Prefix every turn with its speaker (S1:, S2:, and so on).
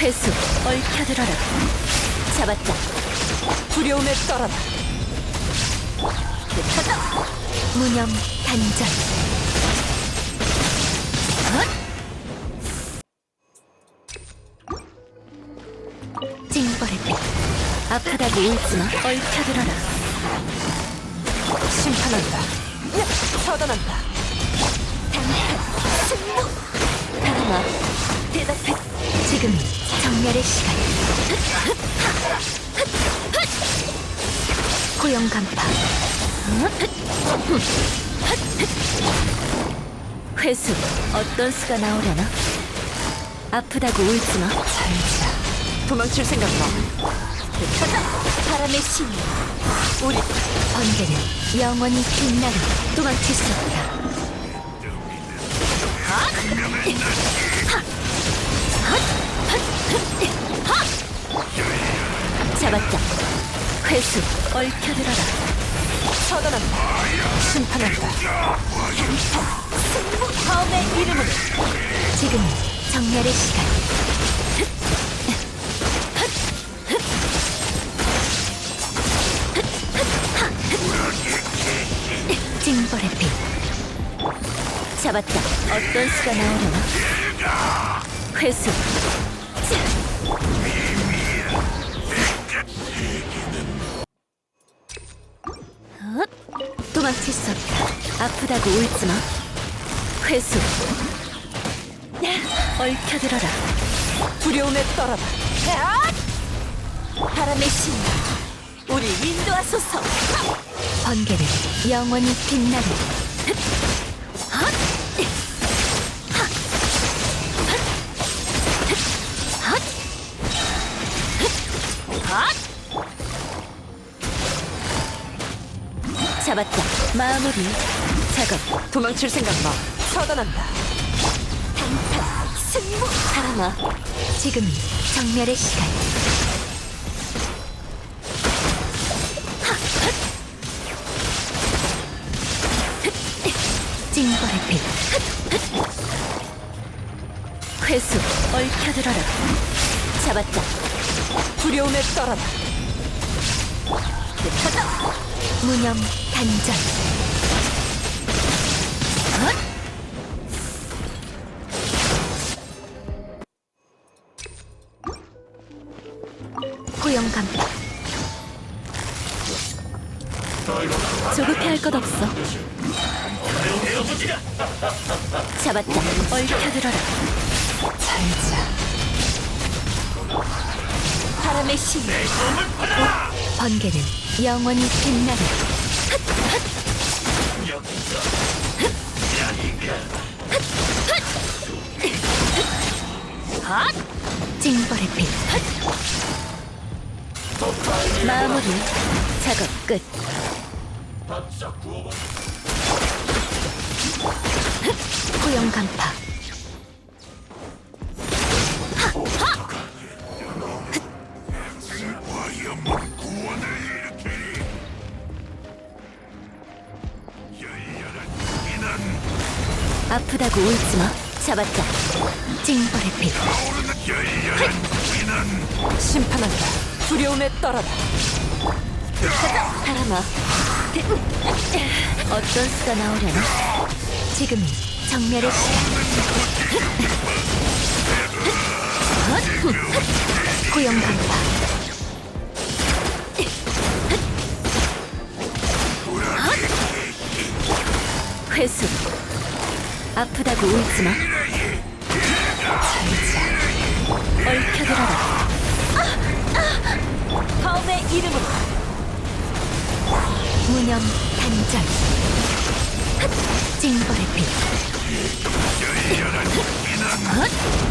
S1: 회수 얽혀들어라. 잡았다.
S2: 두려움에 떨어라.
S1: 흩어져. 무념 단전 찡벌의 빛 아프다고 울지마. 얽혀들어라.
S2: 심판한다. 처단한다.
S1: 단판 승부 다마 대답해. 지금이 정멸의 시간. 고용 간파. 회수 어떤 수가 나오려나? 아프다고 울지 마.
S2: 살자. 도망칠 생각 마.
S1: 바람의 신 우리 번개는 영원히 빛나는 도망칠 수 없다 잡았다 회수 얽혀들어라
S2: 처단한다. 심판한다.
S1: 승부 다음의 이름으로 지금이 정멸의 시간 징벌의 빛 잡았다 어떤 수가 나오려나 회수 헛! 도망칠 수 없다 아프다고 울지 마. 회수. 얽혀들어라.
S2: 두려움에 떨어라.
S1: 바람의 신 우리 인도하소서. 번개는 영원히 빛나는 잡았다. 마무리 작업.
S2: 도망칠 생각 마. 처단한다.
S1: 단타. 승부. 사람아 지금이 정멸의 시간. 징벌의 빛 회수. 얽혀들어라. 잡았다.
S2: 두려움에 떨어라.
S1: 흩어져 무념 단전. 헛! 고용 간파 조급해 할 것 없어. 잡았다. 얽혀들어라.
S2: 살자.
S1: 바람의 신 번개는 영원히 빛나는 징벌의 빛 마무리 작업 끝. 고용 간파 아프다고 울지 마. 잡았다. 징벌의 빛.
S2: 심판한다. 두려움에 떨어라.
S1: 바람아 어떤 수가 나오려나? 지금이 정멸의 시간. 고용 간파 회수. 아프다고 울지마. 얽혀들어라. 다음의 이름으로. 무념 단전 징벌의 빛 헛!